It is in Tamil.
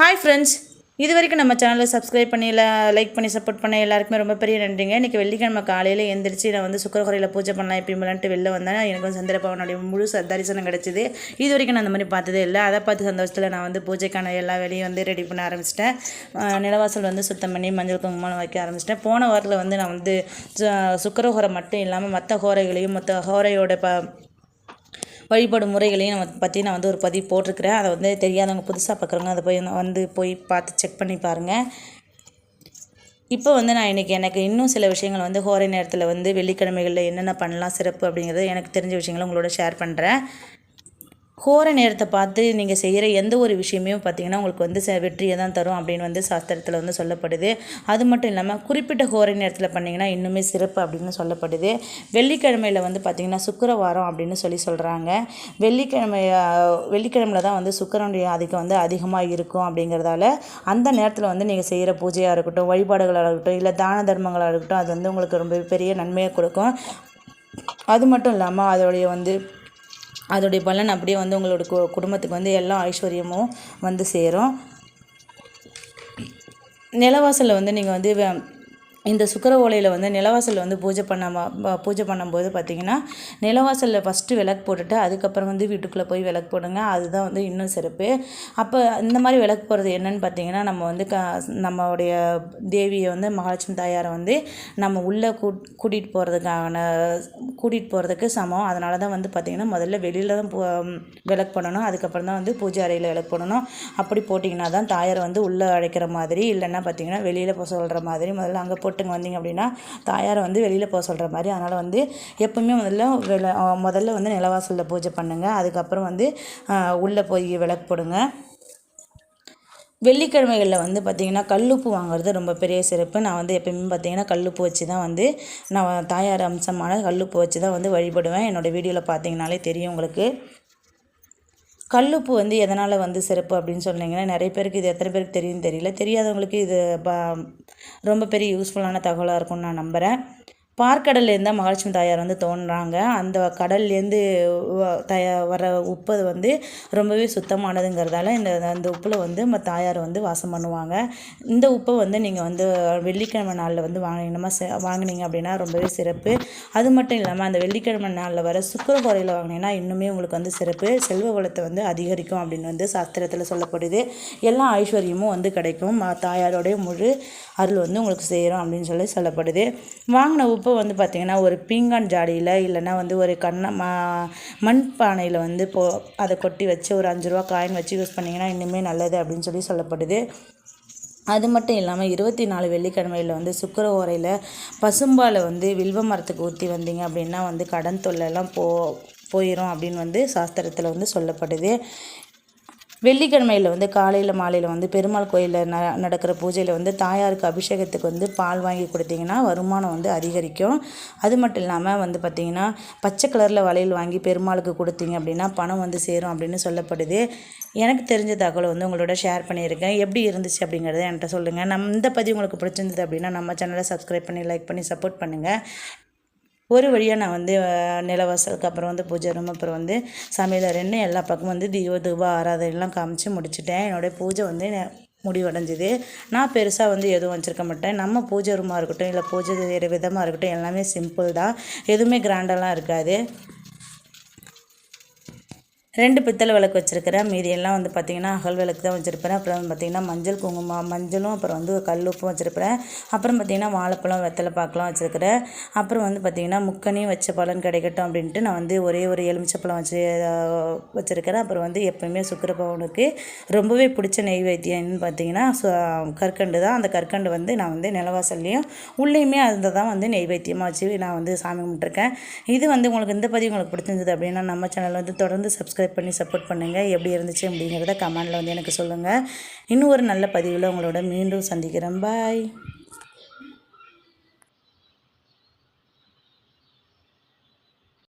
ஹாய் ஃப்ரெண்ட்ஸ் இது வரைக்கும் நம்ம சேனலை சப்ஸ்கிரைப் பண்ணி லைக் பண்ணி சப்போர்ட் பண்ண எல்லாருக்குமே ரொம்ப பெரிய நன்றிங்க. இன்றைக்கி வெள்ளிக்கிழமை காலையில் எந்திரிச்சு நான் வந்து சுக்கரகுறையில் பூஜை பண்ணலாம் எப்படிமெல்லான்ட்டு வெளில வந்தேன் எனக்கு வந்து சந்திரபவனுடைய முழு ச- தரிசனம் கிடச்சிது. இது வரைக்கும் நான் அந்த மாதிரி பார்த்ததே இல்லை. அதை பார்த்து சந்தோஷத்தில் நான் வந்து பூஜைக்கான எல்லா வேலையும் வந்து ரெடி பண்ண ஆரம்பிச்சிட்டேன். நிலவாசல் வந்து சுத்தம் பண்ணி மஞ்சள் குங்குமம் வைக்க ஆரம்பிச்சிட்டேன். போன வாரத்தில் வந்து நான் வந்து சு- மட்டும் இல்லாமல் மற்ற ஹோரைகளையும் மற்ற ஹோரையோட ப வழிபாடு முறைகளையும் நம்ம பற்றி நான் வந்து ஒரு பதிவு போட்டிருக்கிறேன். அதை வந்து தெரியாதவங்க புதுசாக பார்க்குறவங்க அதை போய் வந்து போய் பார்த்து செக் பண்ணி பாருங்கள் இப்போ வந்து நான் இன்றைக்கி எனக்கு இன்னும் சில விஷயங்கள் வந்து ஹோரை நேரத்தில் வந்து வெள்ளிக்கிழமைகளில் என்னென்ன பண்ணலாம் சிறப்பு அப்படிங்கிறது எனக்கு தெரிஞ்ச விஷயங்களை உங்களோட ஷேர் பண்ணுறேன் ஹோரை நேரத்தை பார்த்து நீங்கள் செய்கிற எந்த ஒரு விஷயமையும் பார்த்தீங்கன்னா உங்களுக்கு வந்து வெற்றியை தான் தரும் அப்படின்னு வந்து சாஸ்திரத்தில் வந்து சொல்லப்படுது. அது மட்டும் இல்லாமல் குறிப்பிட்ட ஹோரை நேரத்தில் பண்ணிங்கன்னா இன்னுமே சிறப்பு அப்படின்னு சொல்லப்படுது. வெள்ளிக்கிழமையில் வந்து பார்த்திங்கன்னா சுக்கிரவாரம் அப்படின்னு சொல்லி சொல்கிறாங்க வெள்ளிக்கிழமை வெள்ளிக்கிழமையில் தான் வந்து சுக்கிரனுடைய ஆதிக்கம் வந்து அதிகமாக இருக்கும் அப்படிங்கிறதால அந்த நேரத்தில் வந்து நீங்கள் செய்கிற பூஜையாக இருக்கட்டும் வழிபாடுகளாக இருக்கட்டும் இல்லை தான தர்மங்களாக இருக்கட்டும் அது வந்து உங்களுக்கு ரொம்ப பெரிய நன்மையை கொடுக்கும். அது மட்டும் இல்லாமல் அதோடைய வந்து அதோடைய பலன் அப்படியே வந்து உங்களோட கு குடும்பத்துக்கு வந்து எல்லா ஐஸ்வர்யமும் வந்து சேரும். நிலவாசலில் வந்து நீங்கள் வந்து இந்த சுக்கர ஓலையில் வந்து நிலவாசலில் வந்து பூஜை பண்ண பூஜை பண்ணும்போது பார்த்திங்கன்னா நிலவாசலில் ஃபஸ்ட்டு விளக்கு போட்டுட்டு அதுக்கப்புறம் வந்து வீட்டுக்குள்ளே போய் விளக்கு போடுங்க. அதுதான் வந்து இன்னும் சிறப்பு. அப்போ இந்த மாதிரி விளக்கு போடுறது என்னன்னு பார்த்தீங்கன்னா நம்ம வந்து க நம்மளுடைய தேவியை வந்து மகாலட்சுமி தாயாரை வந்து நம்ம உள்ளே கூட் கூட்டிகிட்டு போகிறதுக்கான கூட்டிகிட்டு போகிறதுக்கு சமம். அதனால தான் வந்து பார்த்திங்கன்னா முதல்ல வெளியில் தான் போ விளக்கு பண்ணணும் அதுக்கப்புறம் தான் வந்து பூஜை அறையில் விளக்கு பண்ணணும் அப்படி போட்டிங்கன்னா தான் தாயாரை வந்து உள்ளே அழைக்கிற மாதிரி இல்லைன்னா பார்த்தீங்கன்னா வெளியில் போக சொல்கிற மாதிரி முதல்ல அங்கே போட்டு போட்டுங்க வந்தீங்க அப்படின்னா தாயாரை வந்து வெளியில் போக சொல்கிற மாதிரி. அதனால் வந்து எப்பவுமே முதல்ல முதல்ல வந்து நிலவாசலில் பூஜை பண்ணுங்கள் அதுக்கப்புறம் வந்து உள்ளே போய் விளக்கு போடுங்க. வெள்ளிக்கிழமைகளில் வந்து பார்த்திங்கன்னா கல்லுப்பு வாங்குறது ரொம்ப பெரிய சிறப்பு. நான் வந்து எப்பயுமே பார்த்திங்கன்னா கல்லுப்பு வச்சு தான் வந்து நான் தாயார் அம்சமான கல்லுப்பு வச்சு தான் வந்து வழிபடுவேன். என்னோடய வீடியோவில் பார்த்தீங்கனாலே தெரியும் உங்களுக்கு. கல்லுப்பு வந்து எதனால் வந்து சிறப்பு அப்படின்னு சொன்னீங்கன்னா நிறைய பேருக்கு இது எத்தனை பேருக்கு தெரியும்னு தெரியல. தெரியாதவங்களுக்கு இது ப ரொம்ப பெரிய யூஸ்ஃபுல்லான தகவலாக இருக்கும்னு நான் நம்புகிறேன் பார்க்கடல்லேருந்து தான் மகாலட்சுமி தாயார் வந்து தோன்றாங்க. அந்த கடல்லேருந்து தயா வர உப்பு வந்து ரொம்பவே சுத்தமானதுங்கிறதால இந்த அந்த உப்பில் வந்து நம்ம தாயார் வந்து வாசம் பண்ணுவாங்க. இந்த உப்பை வந்து நீங்கள் வந்து வெள்ளிக்கிழமை நாளில் வந்து வாங்கினமா வாங்கினீங்க அப்படின்னா ரொம்பவே சிறப்பு. அது மட்டும் இல்லாமல் அந்த வெள்ளிக்கிழமை நாளில் வர சுக்கரஹோரையில் வாங்கினீங்கன்னா இன்னுமே உங்களுக்கு வந்து சிறப்பு. செல்வ வளத்தை வந்து அதிகரிக்கும் அப்படின்னு வந்து சாஸ்திரத்தில் சொல்லப்படுது. எல்லா ஐஸ்வர்யமும் வந்து கிடைக்கும். தாயாரோடைய முழு அருள் வந்து உங்களுக்கு செய்கிறோம் அப்படின்னு சொல்லி சொல்லப்படுது. வாங்கின உப்பு வந்து பார்த்திங்கன்னா ஒரு பீங்கான் ஜாடியில் இல்லைன்னா வந்து ஒரு கண்ண மா மண் பானையில் வந்து போ அதை கொட்டி வச்சு ஒரு அஞ்சு ரூபா காயின் வச்சு யூஸ் பண்ணிங்கன்னா இன்னுமே நல்லது அப்படின்னு சொல்லி சொல்லப்படுது. அது மட்டும் இல்லாமல் இருபத்தி நாலு வெள்ளிக்கிழமையில் வந்து சுக்கர ஓரையில் பசும்பாலை வந்து வில்வ மரத்துக்கு ஊற்றி வந்தீங்க அப்படின்னா வந்து கடன் தொல்லைலாம் போ போயிடும் அப்படின்னு வந்து சாஸ்திரத்தில் வந்து சொல்லப்படுது. வெள்ளிக்கிழமையில் வந்து காலையில் மாலையில் வந்து பெருமாள் கோயிலில் ந நடக்கிற பூஜையில் வந்து தாயாருக்கு அபிஷேகத்துக்கு வந்து பால் வாங்கி கொடுத்தீங்கன்னா வருமானம் வந்து அதிகரிக்கும். அது மட்டும் இல்லாமல் வந்து பார்த்திங்கன்னா பச்சை கலரில் வளையல் வாங்கி பெருமாளுக்கு கொடுத்தீங்க அப்படின்னா பணம் வந்து சேரும் அப்படின்னு சொல்லப்படுது. எனக்கு தெரிஞ்ச தகவலை வந்து உங்களோட ஷேர் பண்ணியிருக்கேன். எப்படி இருந்துச்சு அப்படிங்கிறத என்கிட்ட சொல்லுங்கள் நம்ம இந்த பதிவு உங்களுக்கு பிடிச்சிருந்தது அப்படின்னா நம்ம சேனலை சப்ஸ்கிரைப் பண்ணி லைக் பண்ணி சப்போர்ட் பண்ணுங்கள் ஒரு வழியாக நான் வந்து நிலவாசலுக்கு அப்புறம் வந்து பூஜை ரூம் அப்புறம் வந்து சமையலறைன்னு எல்லா பக்கமும் வந்து தீப தூப ஆராதனைலாம் காமிச்சு முடிச்சிட்டேன். என்னுடைய பூஜை வந்து முடிவடைஞ்சிது. நான் பெருசாக வந்து எதுவும் வச்சுருக்க மாட்டேன். நம்ம பூஜை ரூமாக இருக்கட்டும் இல்லை பூஜை செய்கிற விதமாக இருக்கட்டும் எல்லாமே சிம்பிள் தான். எதுவுமே கிராண்டெல்லாம் இருக்காது. ரெண்டு பித்தளை விளக்கு வச்சுருக்கிறேன். மீதி எல்லாம் வந்து பார்த்திங்கன்னா அகல் விளக்கு தான் வச்சுருப்பேன். அப்புறம் வந்து பார்த்திங்கன்னா மஞ்சள் குங்குமம் மஞ்சளும் அப்புறம் வந்து கல்லுப்பும் வச்சுருப்பேன். அப்புறம் பார்த்திங்கன்னா வாழைப்பழம் வெத்தலை பாக்கெலாம் வச்சுருக்கிறேன். அப்புறம் வந்து பார்த்திங்கன்னா முக்கனையும் வச்ச பலன் கிடைக்கட்டும் அப்படின்ட்டு நான் வந்து ஒரே ஒரு எலுமிச்சப்பழம் வச்சு வச்சுருக்கிறேன். அப்புறம் வந்து எப்போயுமே சுக்கரபவனுக்கு ரொம்பவே பிடிச்ச நெய்வேத்தியம்னு பார்த்திங்கன்னா சு- கற்கண்டு தான். அந்த கற்கண்டு வந்து நான் வந்து நிலவாசல்லையும் உள்ளேயுமே அதை தான் வந்து நெய்வேத்தியமாக வச்சு நான் வந்து சாமி கும்பிட்ருக்கேன் இது வந்து உங்களுக்கு இந்த பதிவு உங்களுக்கு பிடிச்சிருந்தது அப்படின்னா நம்ம சேனல் வந்து தொடர்ந்து சப்ஸ்கிரைப் பண்ணி சப்போர்ட் பண்ணுங்கள் எப்படி இருந்துச்சு அப்படிங்கிறத கமெண்டில் வந்து எனக்கு சொல்லுங்கள் இன்னும் ஒரு நல்ல பதிவில் உங்களோட மீண்டும் சந்திக்கிறேன். பாய்